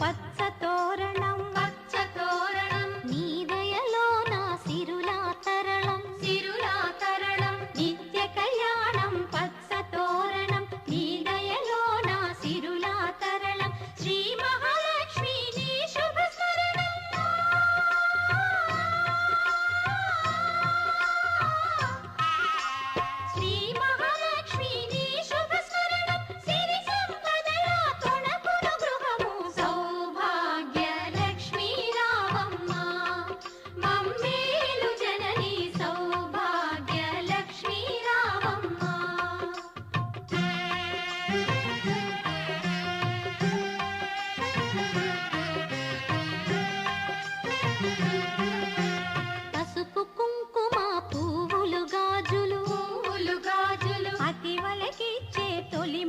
పచ్చ తోరణ తొలికిచ్చే తొలి